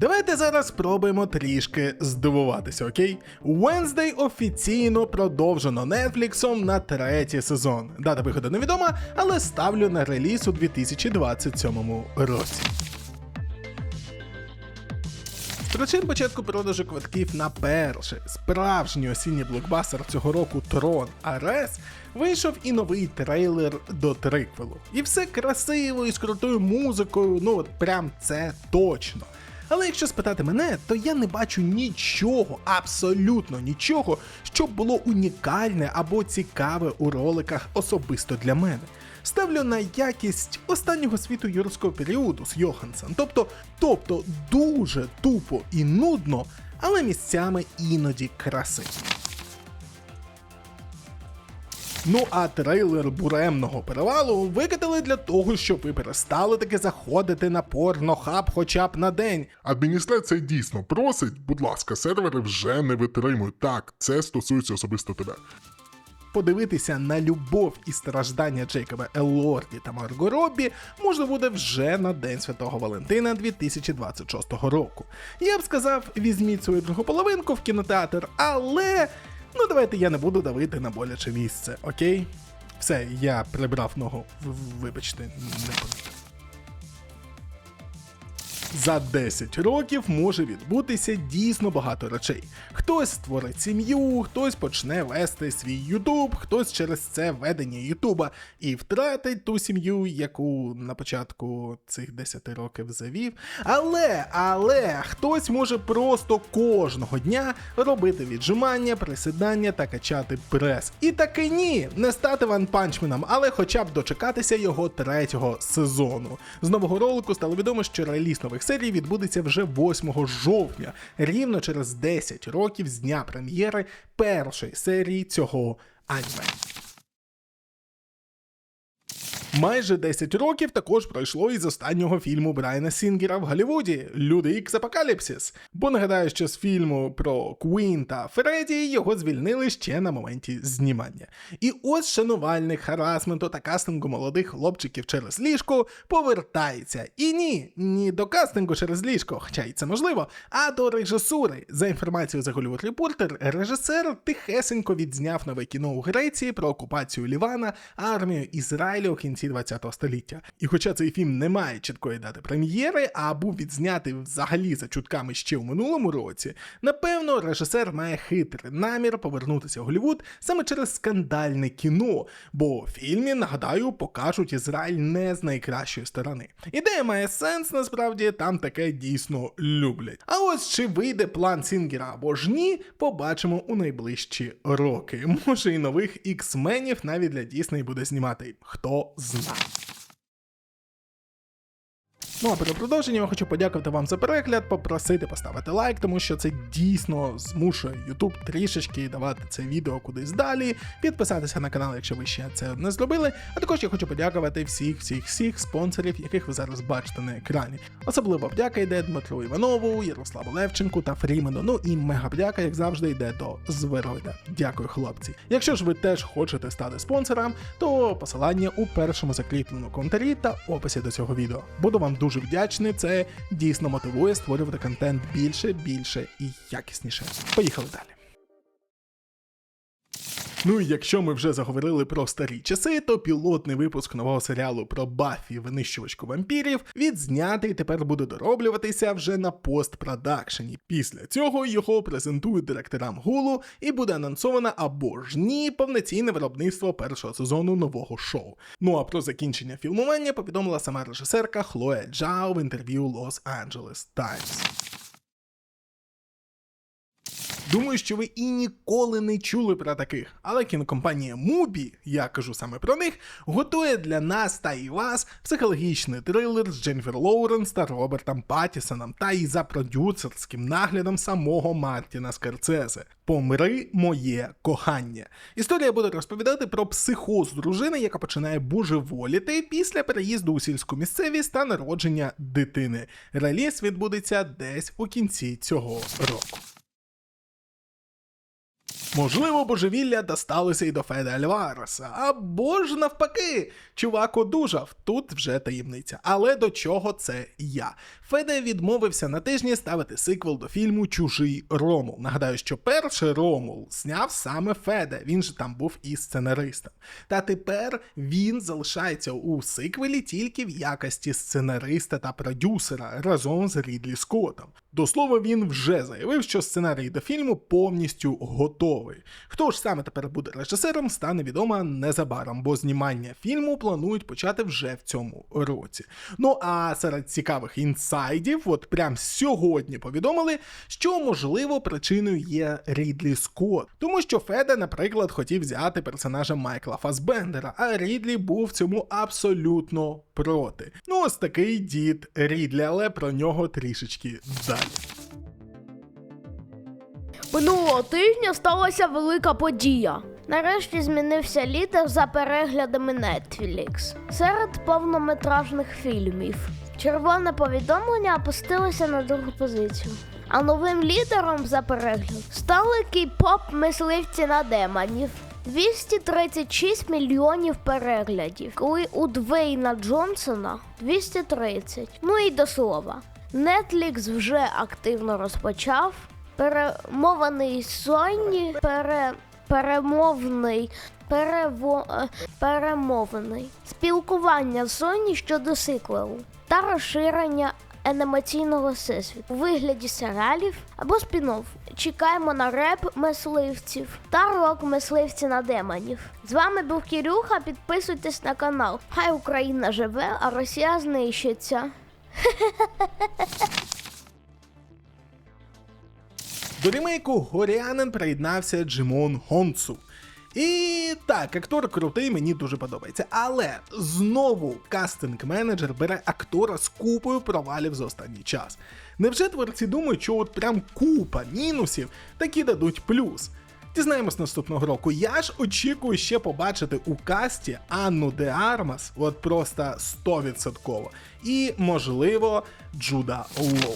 Давайте зараз спробуємо трішки здивуватися, окей? Wednesday офіційно продовжено Нетфліксом на третій сезон. Дата виходу невідома, але ставлю на реліз у 2027 році. Причин початку продажу квитків на перший справжній осінній блокбастер цього року Трон Арес вийшов і новий трейлер до триквелу. І все красиво і з крутою музикою, ну от прям це точно. Але якщо спитати мене, то я не бачу нічого, абсолютно нічого, що було унікальне або цікаве у роликах особисто для мене. Ставлю на якість останнього світу юрського періоду з Йохансен. Тобто, тобто дуже тупо і нудно, але місцями іноді красиво. Ну а трейлер буремного перевалу викатали для того, щоб ви перестали таки заходити на порнохаб хоча б на день. Адміністрація дійсно просить, будь ласка, сервери вже не витримують. Так, це стосується особисто тебе. Подивитися на любов і страждання Джейкоба Елорді та Марго Роббі можна буде вже на День Святого Валентина 2026 року. Я б сказав, візьміть свою другу половинку в кінотеатр, але ну давайте я не буду давити на боляче місце, окей? Все, я прибрав ногу. Вибачте, не помітив. За 10 років може відбутися дійсно багато речей. Хтось створить сім'ю, хтось почне вести свій Ютуб, хтось через це ведення Ютуба і втратить ту сім'ю, яку на початку цих 10 років завів. Але, але хтось може просто кожного дня робити віджимання, присідання та качати прес. І таки ні, не стати ванпанчменом, але хоча б дочекатися його третього сезону. З нового ролику стало відомо, що реліз нових серій відбудеться вже 8 жовтня, рівно через 10 років з дня прем'єри першої серії цього аніме. Майже 10 років також пройшло із останнього фільму Брайана Сінгера в Голлівуді Люди Ікс Апокаліпсис. Бо нагадаю, що з фільму про Квін та Фредді його звільнили ще на моменті знімання. І ось шанувальник харасменту та кастингу молодих хлопчиків через ліжко повертається. І ні, ні до кастингу через ліжко, хоча й це можливо, а до режисури. За інформацією за Hollywood Reporter, режисер тихесенько відзняв нове кіно у Греції про окупацію Лівана, армію Ізраїлю у кінці 20 століття. І хоча цей фільм не має чіткої дати прем'єри, а був відзнятий взагалі за чутками ще у минулому році, напевно, режисер має хитрий намір повернутися в Голлівуд саме через скандальне кіно, бо в фільмі, нагадаю, покажуть Ізраїль не з найкращої сторони. Ідея має сенс, насправді там таке дійсно люблять. А ось чи вийде план Сінгера або ж ні, побачимо у найближчі роки. Може і нових іксменів навіть для Дісней буде знімати. Хто 是哪？Ну а перед продовженням я хочу подякувати вам за перегляд, попросити поставити лайк, тому що це дійсно змушує YouTube трішечки давати це відео кудись далі. Підписатися на канал, якщо ви ще це не зробили. А також я хочу подякувати всіх, всіх, всіх спонсорів, яких ви зараз бачите на екрані. Особливо подяка йде Дмитру Іванову, Ярославу Левченку та Фрімену. Ну і мега подяка, як завжди, йде до Звероїда. Дякую, хлопці. Якщо ж ви теж хочете стати спонсором, то посилання у першому закріпленому коментарі та описі до цього відео. Буду вам дуже вдячний. Це дійсно мотивує створювати контент більше, більше і якісніше. Поїхали далі. Ну і якщо ми вже заговорили про старі часи, то пілотний випуск нового серіалу про Баффі винищувачку вампірів відзнятий тепер буде дороблюватися вже на постпродакшені. Після цього його презентують директорам гулу і буде анонсовано або ж ні повноцінне виробництво першого сезону нового шоу. Ну а про закінчення фільмування повідомила сама режисерка Хлоя Джао в інтерв'ю Los Angeles Times. Думаю, що ви і ніколи не чули про таких, але кінокомпанія Мубі, я кажу саме про них, готує для нас та і вас психологічний трилер з Дженніфер Лоуренс та Робертом Паттісоном та і за продюсерським наглядом самого Мартіна Скорцезе. Помри моє кохання. Історія буде розповідати про психоз дружини, яка починає божеволіти після переїзду у сільську місцевість та народження дитини. Реліз відбудеться десь у кінці цього року. Можливо, божевілля досталося і до Феде Альвареса, або ж навпаки, чувак одужав, тут вже таємниця. Але до чого це я? Феде відмовився на тижні ставити сиквел до фільму Чужий Ромул. Нагадаю, що перший Ромул зняв саме Феде, він же там був і сценаристом. Та тепер він залишається у сиквелі тільки в якості сценариста та продюсера разом з Рідлі Скоттом. До слова, він вже заявив, що сценарій до фільму повністю готовий. Хто ж саме тепер буде режисером, стане відомо незабаром, бо знімання фільму планують почати вже в цьому році. Ну а серед цікавих інсайдів, от прям сьогодні повідомили, що можливо причиною є Рідлі Скотт, тому що Феде, наприклад, хотів взяти персонажа Майкла Фасбендера, а Рідлі був цьому абсолютно проти. Ну, ось такий дід Рідлі, але про нього трішечки далі. Минулого тижня сталася велика подія. Нарешті змінився лідер за переглядами Netflix серед повнометражних фільмів. Червоне повідомлення опустилося на другу позицію. А новим лідером за перегляд стали кей-поп мисливці на демонів. 236 мільйонів переглядів, коли у Двейна Джонсона 230. Ну і до слова, Netflix вже активно розпочав перемований Sony, пере, перемовний, перево, е, перемовний спілкування Sony щодо сиквелу та розширення анімаційного всесвіту у вигляді серіалів або спін-офф. Чекаємо на реп мисливців та рок мисливці на демонів. З вами був Кірюха. Підписуйтесь на канал. Хай Україна живе, а Росія знищиться. До ремейку Горіанин приєднався Джимон Гонцу. І так, актор крутий, мені дуже подобається. Але знову кастинг-менеджер бере актора з купою провалів за останній час. Невже творці думають, що от прям купа мінусів такі дадуть плюс? Дізнаємось наступного року. Я ж очікую ще побачити у касті Анну Де Армас, от просто 100%. І, можливо, Джуда Лоу.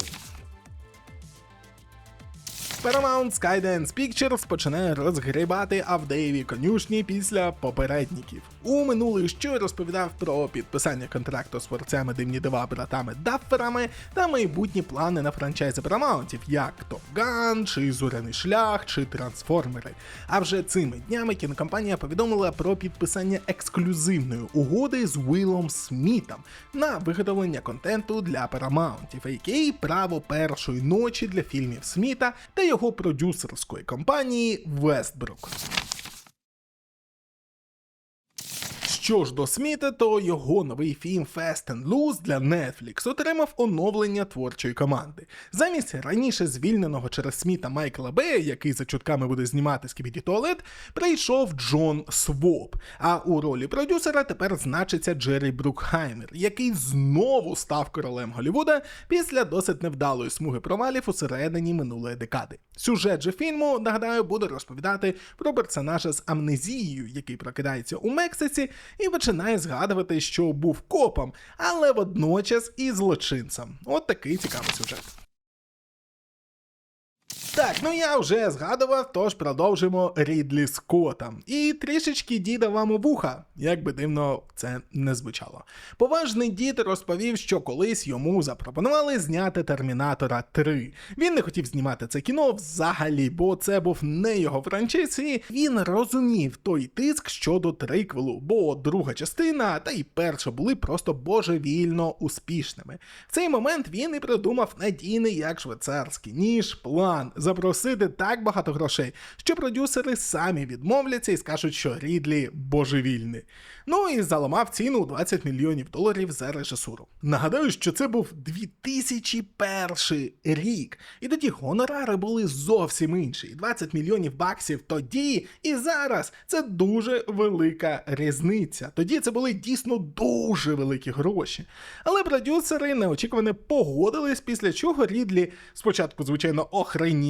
Paramount Skydance Pictures починає розгрібати Авдеєві конюшні після попередників. У минулий що розповідав про підписання контракту з творцями дивні дива братами Дафферами та майбутні плани на франчайзи Paramountів, як Top Gun, чи Зоряний шлях, чи Трансформери. А вже цими днями кінокомпанія повідомила про підписання ексклюзивної угоди з Уілом Смітом на виготовлення контенту для Paramountів, а.к.а. право першої ночі для фільмів Сміта та його продюсерської компанії Westbrook. Що ж до Сміта, то його новий фільм Fast and Loose для Netflix отримав оновлення творчої команди. Замість раніше звільненого через Сміта Майкла Бея, який за чутками буде знімати Скібіді Туалет, прийшов Джон Своп. А у ролі продюсера тепер значиться Джері Брукхаймер, який знову став королем Голлівуда після досить невдалої смуги провалів у середині минулої декади. Сюжет же фільму, нагадаю, буде розповідати про персонажа з амнезією, який прокидається у Мексиці і починає згадувати, що був копом, але водночас і злочинцем. От такий цікавий сюжет. Так, ну я вже згадував, тож продовжимо Рідлі Скотта. І трішечки діда вам у вуха, як би дивно це не звучало. Поважний дід розповів, що колись йому запропонували зняти Термінатора 3. Він не хотів знімати це кіно взагалі, бо це був не його франчайз, і він розумів той тиск щодо триквелу, бо друга частина та й перша були просто божевільно успішними. В цей момент він і придумав надійний як швейцарський ніж план запросити так багато грошей, що продюсери самі відмовляться і скажуть, що Рідлі божевільний. Ну і заламав ціну у 20 мільйонів доларів за режисуру. Нагадаю, що це був 2001 рік, і тоді гонорари були зовсім інші. 20 мільйонів баксів тоді і зараз це дуже велика різниця. Тоді це були дійсно дуже великі гроші. Але продюсери неочікувано погодились, після чого Рідлі спочатку, звичайно,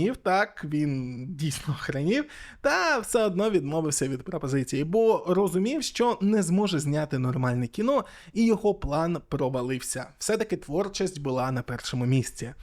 охренів, так він дійсно охренів, та все одно відмовився від пропозиції, бо розумів, що не зможе зняти нормальне кіно, і його план провалився. Все-таки творчість була на першому місці.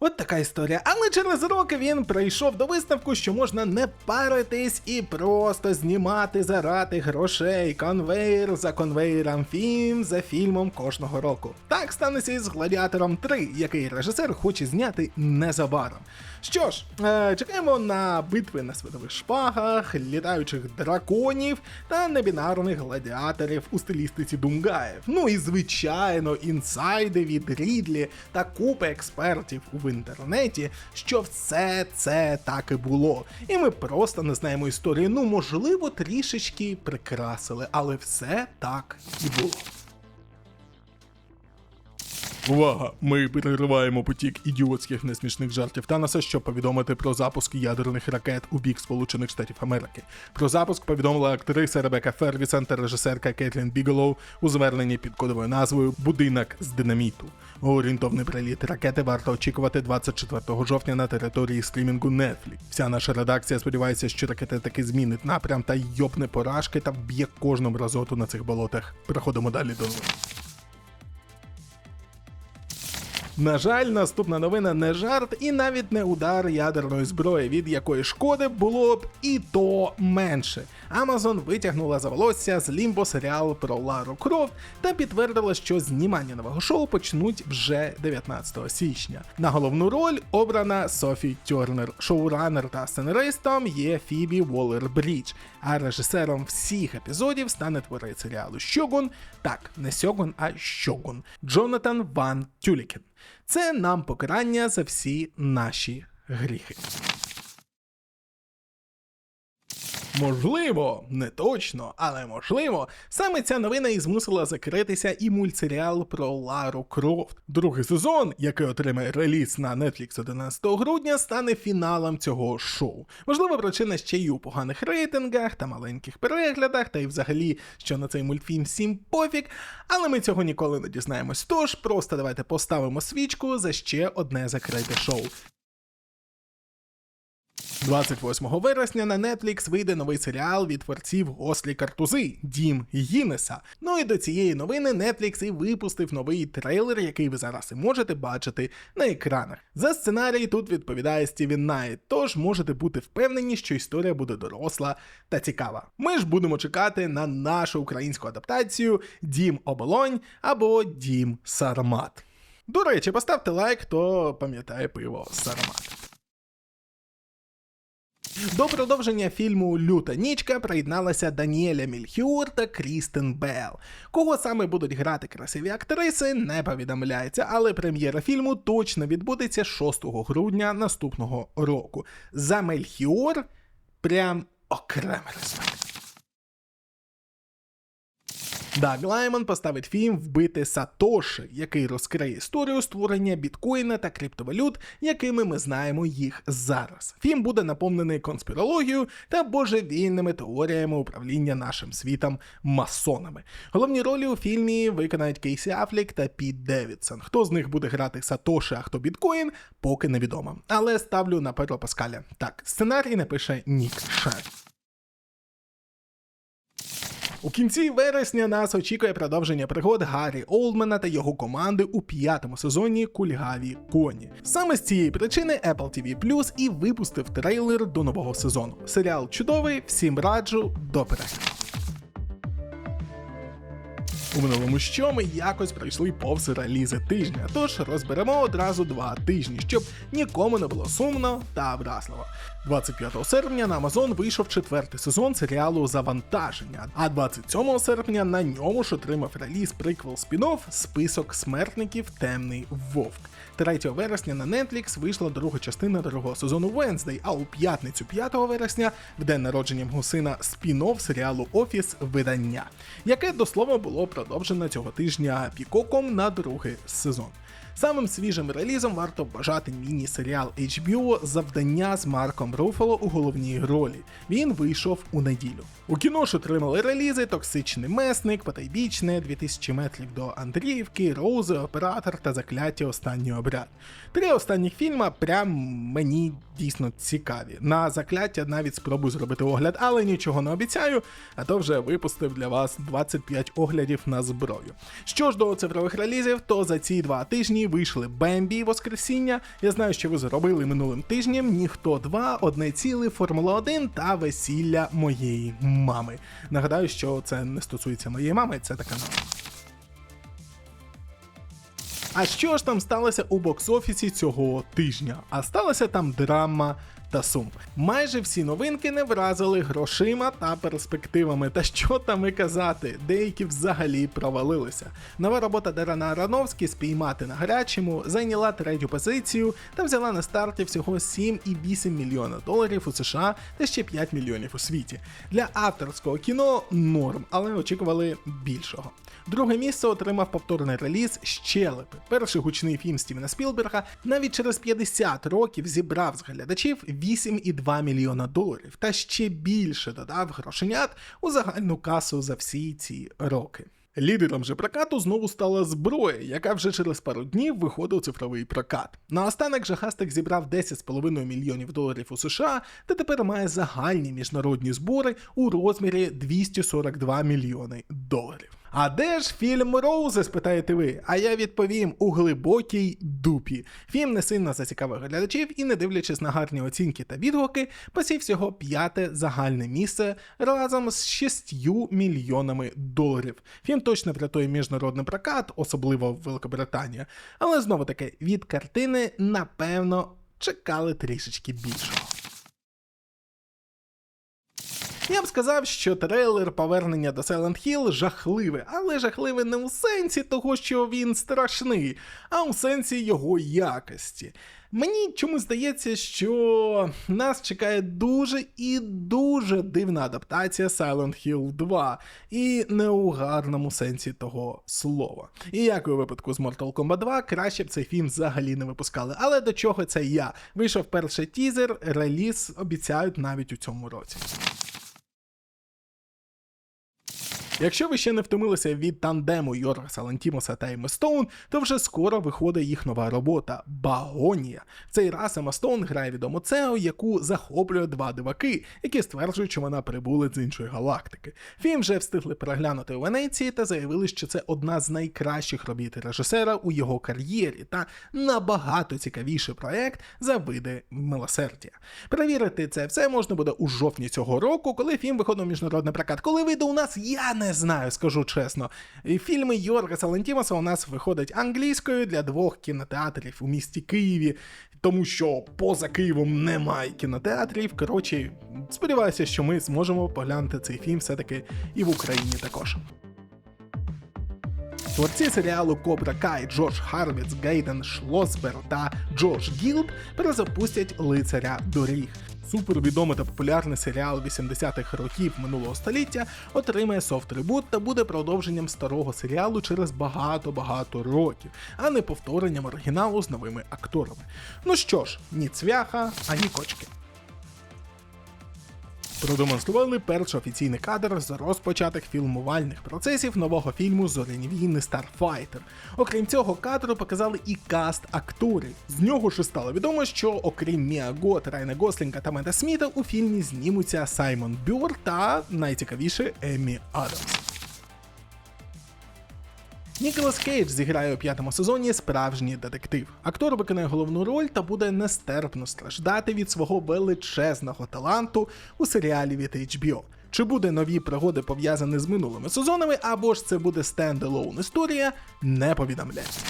От така історія. Але через роки він прийшов до висновку, що можна не паритись і просто знімати заради грошей конвейер за конвейером фільм за фільмом кожного року. Так станеться і з Гладіатором 3, який режисер хоче зняти незабаром. Що ж, е, чекаємо на битви на світових шпагах, літаючих драконів та небінарних гладіаторів у стилістиці Думгаєв. Ну і звичайно, інсайди від Рідлі та купи експертів інтернеті, що все це так і було. І ми просто не знаємо історії. Ну, можливо, трішечки прикрасили, але все так і було. Увага! Ми перериваємо потік ідіотських несмішних жартів Таноса, щоб повідомити про запуск ядерних ракет у бік Сполучених Штатів Америки. Про запуск повідомила актриса Ребека Фервісон та режисерка Кетлін Біголоу у зверненні під кодовою назвою Будинок з динаміту. Орієнтовний приліт ракети варто очікувати 24 жовтня на території стрімінгу Netflix. Вся наша редакція сподівається, що ракета таки змінить напрям та йопне поражки та вб'є кожну мразоту на цих болотах. Переходимо далі до. На жаль, наступна новина не жарт і навіть не удар ядерної зброї, від якої шкоди було б і то менше. Amazon витягнула за волосся з лімбо серіал про Лару Крофт та підтвердила, що знімання нового шоу почнуть вже 19 січня. На головну роль обрана Софі Тьорнер. Шоуранер та сценаристом є Фібі Уоллер Брідж, а режисером всіх епізодів стане творець серіалу Щогун. Так, не Сьогун, а Щогун Джонатан Ван Тюлікен. Це нам покарання за всі наші гріхи. Можливо, не точно, але можливо, саме ця новина і змусила закритися і мультсеріал про Лару Крофт. Другий сезон, який отримає реліз на Netflix 11 грудня, стане фіналом цього шоу. Можливо, причина ще й у поганих рейтингах та маленьких переглядах, та й взагалі, що на цей мультфільм всім пофіг, але ми цього ніколи не дізнаємось. Тож просто давайте поставимо свічку за ще одне закрите шоу. 28 вересня на Netflix вийде новий серіал від творців Гослі Картузи Дім Гіннеса. Ну і до цієї новини Netflix і випустив новий трейлер, який ви зараз і можете бачити на екранах. За сценарій тут відповідає Стівен Найт, тож можете бути впевнені, що історія буде доросла та цікава. Ми ж будемо чекати на нашу українську адаптацію Дім Оболонь або Дім Сармат. До речі, поставте лайк, хто пам'ятає пиво Сармат. До продовження фільму Люта нічка приєдналася Даніеля Мільхіор та Крістен Белл. Кого саме будуть грати красиві актриси, не повідомляється, але прем'єра фільму точно відбудеться 6 грудня наступного року. За Мельхіор прям окремий респект. Даг Лайман поставить фільм Вбити Сатоші, який розкриє історію створення біткоїна та криптовалют, якими ми знаємо їх зараз. Фільм буде наповнений конспірологією та божевільними теоріями управління нашим світом масонами. Головні ролі у фільмі виконають Кейсі Афлік та Піт Девідсон. Хто з них буде грати Сатоші, а хто біткоін, поки невідомо. Але ставлю на Петро Паскаля. Так, сценарій напише Нік Шеф. У кінці вересня нас очікує продовження пригод Гаррі Олдмана та його команди у п'ятому сезоні Кульгаві Коні. Саме з цієї причини Apple TV Plus і випустив трейлер до нового сезону. Серіал чудовий, всім раджу до перегляду. У минулому що ми якось пройшли повз релізи тижня, тож розберемо одразу два тижні, щоб нікому не було сумно та вразливо. 25 серпня на Amazon вийшов четвертий сезон серіалу Завантаження, а 27 серпня на ньому ж отримав реліз приквел спін-офф Список смертників Темний Вовк. 3 вересня на Netflix вийшла друга частина другого сезону Wednesday, а у п'ятницю 5 вересня, в день народження мого сина, спін-офф серіалу Офіс видання, яке до слова було продовжено цього тижня Пікоком на другий сезон. Самим свіжим релізом варто вважати міні-серіал HBO Завдання з Марком Руфало у головній ролі. Він вийшов у неділю. У кіно ж отримали релізи Токсичний месник, Потайбічне, 2000 метрів до Андріївки, Роузи, Оператор та Закляття Останній обряд. Три останніх фільма прям мені дійсно цікаві. На закляття навіть спробую зробити огляд, але нічого не обіцяю, а то вже випустив для вас 25 оглядів на зброю. Що ж до цифрових релізів, то за ці два тижні вийшли Бембі Воскресіння. Я знаю, що ви зробили минулим тижнем Ніхто 2, одне ціле, Формула 1 та весілля моєї мами. Нагадаю, що це не стосується моєї мами, це така. А що ж там сталося у бокс-офісі цього тижня? А сталася там драма та сум. Майже всі новинки не вразили грошима та перспективами. Та що там і казати, деякі взагалі провалилися. Нова робота Дерана Ароновські спіймати на гарячому зайняла третю позицію та взяла на старті всього 7,8 мільйона доларів у США та ще 5 мільйонів у світі. Для авторського кіно норм, але очікували більшого. Друге місце отримав повторний реліз Щелепи. Перший гучний фільм Стівена Спілберга навіть через 50 років зібрав з глядачів 8,2 мільйона доларів та ще більше додав грошенят у загальну касу за всі ці роки. Лідером же прокату знову стала зброя, яка вже через пару днів виходить у цифровий прокат. Наостанок жахастик зібрав 10,5 мільйонів доларів у США та тепер має загальні міжнародні збори у розмірі 242 мільйони доларів. А де ж фільм Роузе, спитаєте ви? А я відповім у глибокій дупі. Фільм не сильно зацікавив глядачів і, не дивлячись на гарні оцінки та відгуки, посів всього п'яте загальне місце разом з 6 мільйонами доларів. Фільм точно врятує міжнародний прокат, особливо в Великобританії. Але знову таки від картини, напевно, чекали трішечки більшого. Я б сказав, що трейлер повернення до Silent Hill жахливе, але жахливе не у сенсі того, що він страшний, а у сенсі його якості. Мені чомусь здається, що нас чекає дуже і дуже дивна адаптація Silent Hill 2, і не у гарному сенсі того слова. І як у випадку з Mortal Kombat 2, краще б цей фільм взагалі не випускали. Але до чого це я? Вийшов перший тізер, реліз обіцяють навіть у цьому році. Якщо ви ще не втомилися від тандему Йоргаса Лантімоса та Емми Стоун, то вже скоро виходить їх нова робота Багонія. Цей раз Емма Стоун грає відому Цео, яку захоплює два диваки, які стверджують, що вона прибула з іншої галактики. Фільм вже встигли переглянути у Венеції та заявили, що це одна з найкращих робіт режисера у його кар'єрі та набагато цікавіший проект за види милосердя. Перевірити це все можна буде у жовтні цього року, коли фільм виходить у міжнародний прокат. Коли вийде у нас, я не знаю, скажу чесно. Фільми Йоргаса Лентімаса у нас виходять англійською для двох кінотеатрів у місті Києві, тому що поза Києвом немає кінотеатрів. Коротше, сподіваюся, що ми зможемо поглянути цей фільм все-таки і в Україні також. Творці серіалу Кобра Кай Джордж Харвіц, Гейден Шлосбер та Джордж Гілд перезапустять лицаря доріг. Супервідомий та популярний серіал 80-х років минулого століття отримає софт-ребут та буде продовженням старого серіалу через багато-багато років, а не повторенням оригіналу з новими акторами. Ну що ж, ні цвяха, ані кочки. Продемонстрували перший офіційний кадр з розпочатих фільмувальних процесів нового фільму Зоряні війни Starfighter. Окрім цього кадру показали і каст акторів. З нього ж стало відомо, що окрім Міа Гот, Райна Гослінга та Мета Сміта у фільмі знімуться Саймон Бюр та найцікавіше Емі Адамс. Ніколас Кейдж зіграє у п'ятому сезоні справжній детектив. Актор виконає головну роль та буде нестерпно страждати від свого величезного таланту у серіалі від HBO. Чи буде нові пригоди пов'язані з минулими сезонами, або ж це буде стендалоун історія, не повідомляється.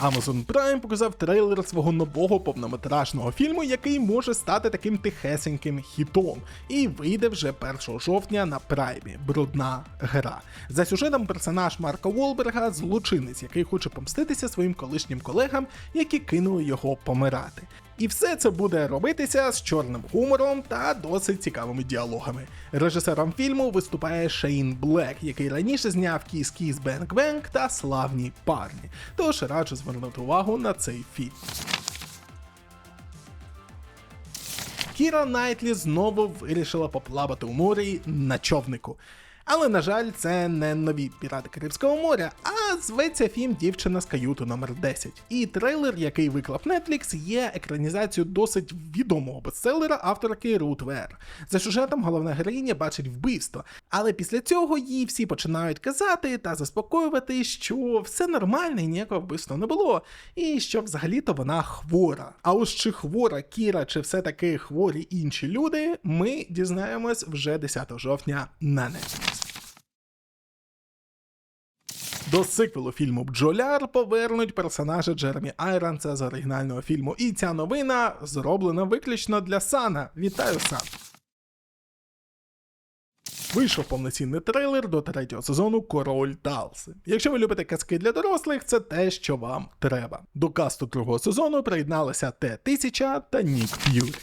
Amazon Prime показав трейлер свого нового повнометражного фільму, який може стати таким тихесеньким хітом, і вийде вже 1 жовтня на праймі Брудна гра. За сюжетом персонаж Марка Волберга злочинець, який хоче помститися своїм колишнім колегам, які кинули його помирати. І все це буде робитися з чорним гумором та досить цікавими діалогами. Режисером фільму виступає Шейн Блек, який раніше зняв Кіс Кіс Бенк Бенк та Славні парні. Тож раджу звернути увагу на цей фільм. Кіра Найтлі знову вирішила поплавати у морі на човнику. Але, на жаль, це не нові пірати Карибського моря, а зветься фільм Дівчина з каюту номер 10 І трейлер, який виклав Netflix, є екранізацією досить відомого бестселера авторки Рут Вер. За сюжетом головна героїня бачить вбивство, але після цього їй всі починають казати та заспокоювати, що все нормально і ніякого вбивства не було, і що взагалі-то вона хвора. А ось чи хвора Кіра, чи все-таки хворі інші люди, ми дізнаємось вже 10 жовтня на Netflix. До сиквелу фільму Бджоляр повернуть персонажа Джеремі Айронса з оригінального фільму. І ця новина зроблена виключно для Сана. Вітаю, Сан! Вийшов повноцінний трейлер до третього сезону Король Талси. Якщо ви любите казки для дорослих, це те, що вам треба. До касту другого сезону приєдналися Т-1000 та Нік Ф'юрі.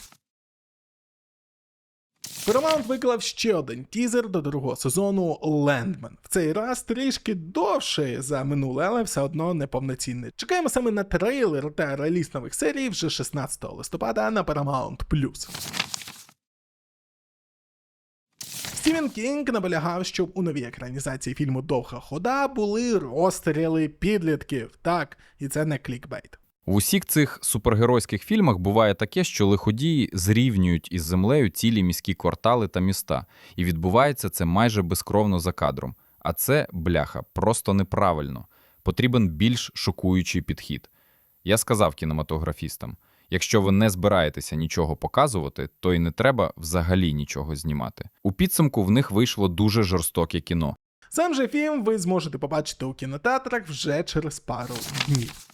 Paramount виклав ще один тізер до другого сезону Лендмен. В цей раз трішки довше за минуле, але все одно неповноцінний. Чекаємо саме на трейлер та реліз нових серій вже 16 листопада на Paramount+. Стівен Кінг наполягав, щоб у новій екранізації фільму Довга хода були розстріли підлітків. Так, і це не клікбейт. В усіх цих супергеройських фільмах буває таке, що лиходії зрівнюють із землею цілі міські квартали та міста, і відбувається це майже безкровно за кадром. А це, бляха, просто неправильно. Потрібен більш шокуючий підхід. Я сказав кінематографістам: якщо ви не збираєтеся нічого показувати, то й не треба взагалі нічого знімати. У підсумку в них вийшло дуже жорстоке кіно. Сам же фільм ви зможете побачити у кінотеатрах вже через пару днів.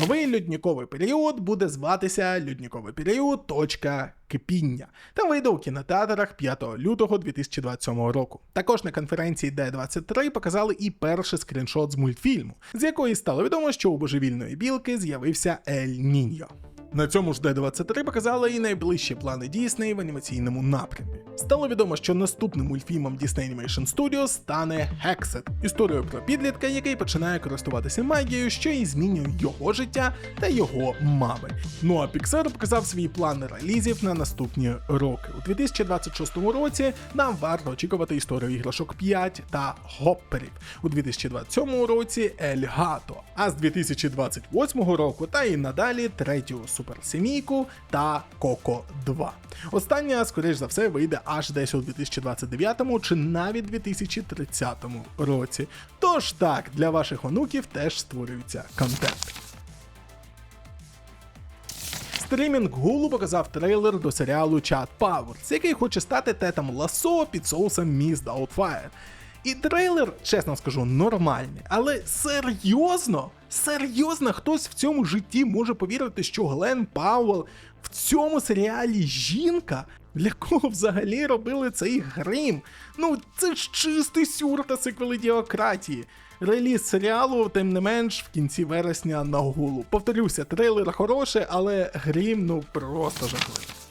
Новий льодніковий період буде зватися Льодніковий період. Точка кипіння та вийде у кінотеатрах 5 лютого 2027 року. Також на конференції D23 показали і перший скріншот з мультфільму, з якої стало відомо, що у божевільної білки з'явився Ель Ніньо. На цьому ж D23 показали і найближчі плани Дісней в анімаційному напрямі. Стало відомо, що наступним мультфільмом Disney Animation Studios стане Hexet, історію про підлітка, який починає користуватися магією, що і змінює його життя та його мами. Ну а Pixar показав свій план релізів на наступні роки. У 2026 році нам варто очікувати історію іграшок 5 та Гопперів. У 2027 році Ель Гато, а з 2028 року та і надалі третю суперсемійку та Коко 2. Остання, скоріш за все, вийде аж десь у 2029 чи навіть 2030 році. Тож так, для ваших онуків теж створюється контент. Стрімінг Hulu показав трейлер до серіалу Chad Powers, який хоче стати тетом ласо під соусом Miss Doubtfire. І трейлер, чесно скажу, нормальний, але серйозно, серйозно хтось в цьому житті може повірити, що Глен Пауэлл в цьому серіалі жінка, для кого взагалі робили цей грим. Ну, це ж чистий сюр та сиквелідіократії. Реліз серіалу, тим не менш, в кінці вересня на гулу. Повторюся, трейлер хороший, але грім ну просто жахливий.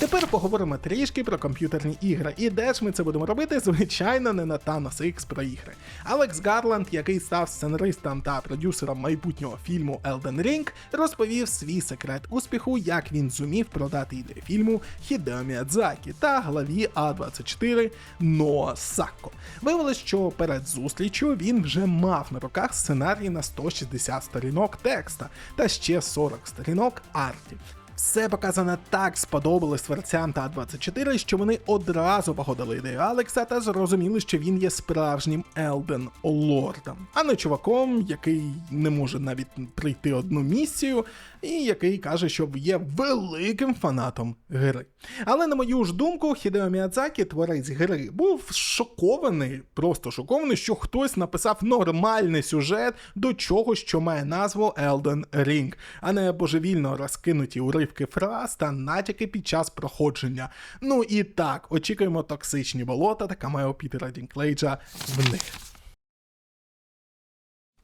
Тепер поговоримо трішки про комп'ютерні ігри. І де ж ми це будемо робити? Звичайно, не на Thanos X про ігри. Алекс Гарланд, який став сценаристом та продюсером майбутнього фільму Elden Ring, розповів свій секрет успіху, як він зумів продати ідею фільму Хідео Міядзакі та главі А24 Ноа Сакко. Виявилось, що перед зустрічю він вже мав на руках сценарій на 160 сторінок текста та ще 40 сторінок артів. Все показане так сподобалось творцям та 24, що вони одразу погодили ідею Алекса та зрозуміли, що він є справжнім Елден Лордом, а не чуваком, який не може навіть прийти одну місію, і який каже, що є великим фанатом гри. Але на мою ж думку, Хідео Міядзакі, творець гри, був шокований, просто шокований, що хтось написав нормальний сюжет до чогось, що має назву Elden Ring, а не божевільно розкинуті уривки фраз та натяки під час проходження. Ну і так, очікуємо токсичні болота та камео Пітера Дінклейджа в них.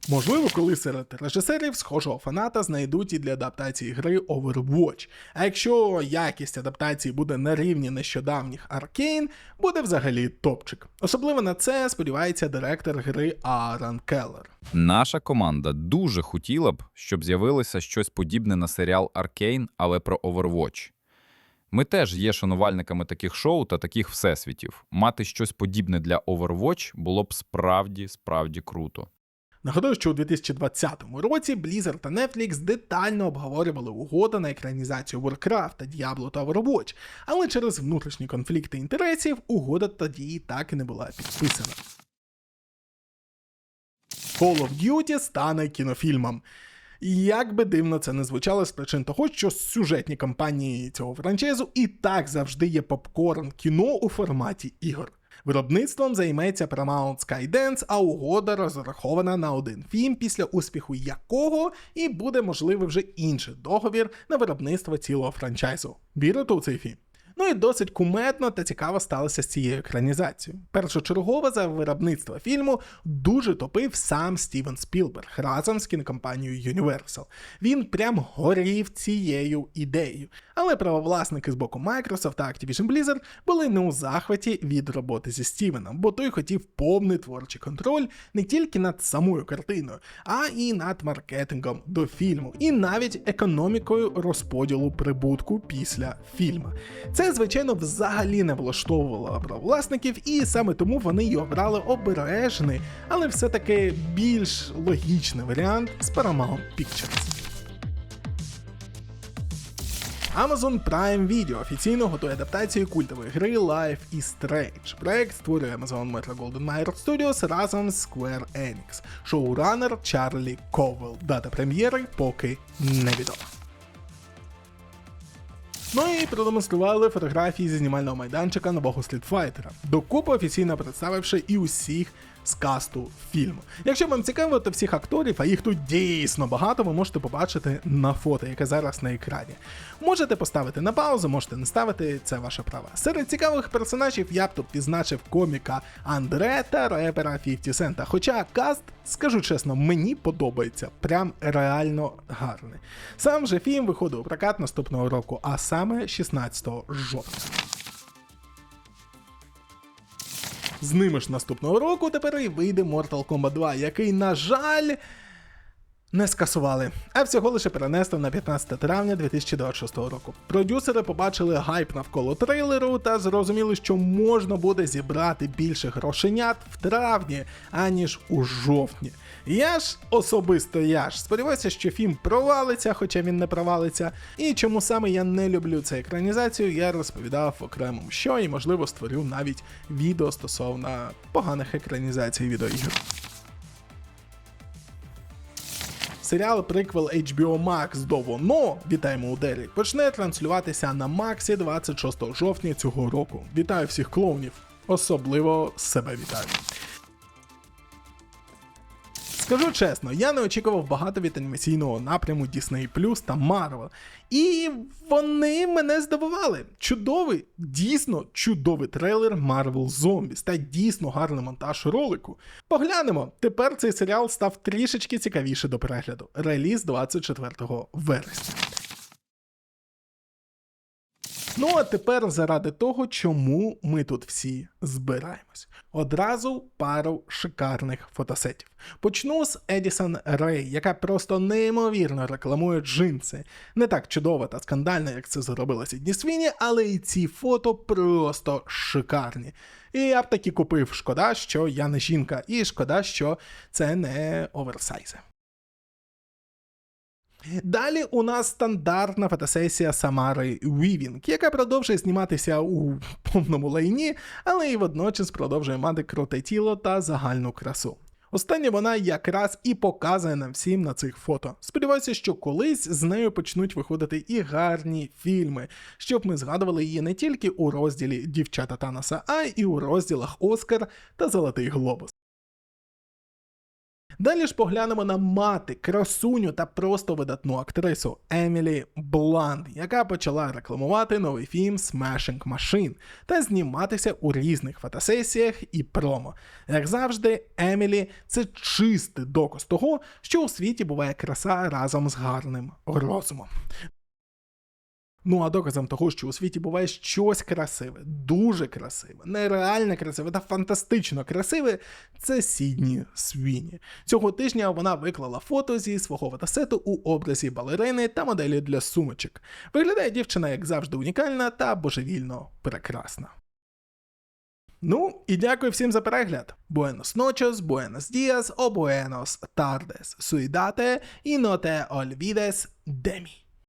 Можливо, коли серед режисерів схожого фаната знайдуть і для адаптації гри Overwatch. А якщо якість адаптації буде на рівні нещодавніх Arkane, буде взагалі топчик. Особливо на це сподівається директор гри Аарон Келлер. Наша команда дуже хотіла б, щоб з'явилося щось подібне на серіал Аркейн, але про Overwatch. Ми теж є шанувальниками таких шоу та таких всесвітів. Мати щось подібне для Overwatch було б справді справді круто. Нагадую, що у 2020 році Blizzard та Netflix детально обговорювали угоду на екранізацію Warcraft, Diablo та Overwatch, але через внутрішні конфлікти інтересів угода тоді так і не була підписана. Call of Duty стане кінофільмом. Як би дивно це не звучало з причин того, що сюжетні кампанії цього франчайзу і так завжди є попкорн кіно у форматі ігор. Виробництвом займеться Paramount Skydance, а угода розрахована на один фільм, після успіху якого і буде можливий вже інший договір на виробництво цілого франчайзу. Вірите у цей фільм? Ну і досить кумедно та цікаво сталося з цією екранізацією. Першочергово за виробництво фільму дуже топив сам Стівен Спілберг разом з кінокомпанією Universal. Він прям горів цією ідеєю. Але правовласники з боку Microsoft та Activision Blizzard були не у захваті від роботи зі Стівеном, бо той хотів повний творчий контроль не тільки над самою картиною, а і над маркетингом до фільму, і навіть економікою розподілу прибутку після фільму. Це, звичайно, взагалі не влаштовувало правовласників, і саме тому вони й обрали обережний, але все-таки більш логічний варіант з Paramount Pictures. Amazon Prime Video офіційно готує адаптацію культової гри Life is Strange. Проект створює Amazon Metro Golden Mayer Studios разом з Square Enix. Шоуранер Чарлі Ковел. Дата прем'єри поки невідома. Ну і продемонстрували фотографії зі знімального майданчика нового стрітфайтера, докупи офіційно представивши і усіх з касту фільму. Якщо вам цікаво, то всіх акторів, а їх тут дійсно багато, ви можете побачити на фото, яке зараз на екрані. Можете поставити на паузу, можете не ставити, це ваше право. Серед цікавих персонажів я б тут відзначив коміка Андре та репера 50 Cent. Хоча каст, скажу чесно, мені подобається, прям реально гарний. Сам же фільм виходить у прокат наступного року, а саме 16 жовтня. З ними ж наступного року тепер і вийде Mortal Kombat 2, який, на жаль, не скасували, а всього лише перенесли на 15 травня 2026 року. Продюсери побачили гайп навколо трейлеру та зрозуміли, що можна буде зібрати більше грошенят в травні, аніж у жовтні. Я ж особисто я ж сподіваюся, що фільм провалиться, хоча він не провалиться. І чому саме я не люблю цю екранізацію, я розповідав в окремому що і, можливо, створю навіть відео стосовно поганих екранізацій відеоігр. Серіал приквел HBO Max до Воно Вітаємо у Дері почне транслюватися на Максі 26 жовтня цього року. Вітаю всіх клоунів, особливо себе вітаю. Скажу чесно, я не очікував багато від анімаційного напряму Disney Plus та Marvel. І вони мене здивували. Чудовий, дійсно чудовий трейлер Marvel Zombies та дійсно гарний монтаж ролику. Поглянемо, тепер цей серіал став трішечки цікавіше до перегляду. Реліз 24 вересня. Ну а тепер заради того, чому ми тут всі збираємось. Одразу пару шикарних фотосетів. Почну з Едісон Рей, яка просто неймовірно рекламує джинси. Не так чудово та скандально, як це зробила Сідні Свіні, але і ці фото просто шикарні. І я б таки купив. Шкода, що я не жінка, і шкода, що це не оверсайзи. Далі у нас стандартна фотосесія Самари Вівінг, яка продовжує зніматися у повному лайні, але і водночас продовжує мати круте тіло та загальну красу. Останнє вона якраз і показує нам всім на цих фото. Сподіваюся, що колись з нею почнуть виходити і гарні фільми, щоб ми згадували її не тільки у розділі Дівчата Танаса, а й у розділах Оскар та Золотий Глобус. Далі ж поглянемо на мати, красуню та просто видатну актрису Емілі Бланд, яка почала рекламувати новий фільм Smashing Machine та зніматися у різних фотосесіях і промо. Як завжди, Емілі це чистий доказ того, що у світі буває краса разом з гарним розумом. Ну а доказом того, що у світі буває щось красиве, дуже красиве, нереально красиве та фантастично красиве, це Сідні Свіні. Цього тижня вона виклала фото зі свого фотосету у образі балерини та моделі для сумочок. Виглядає дівчина, як завжди, унікальна та божевільно прекрасна. Ну і дякую всім за перегляд. Buenos noches, buenos días o buenos tardes. Suidate y no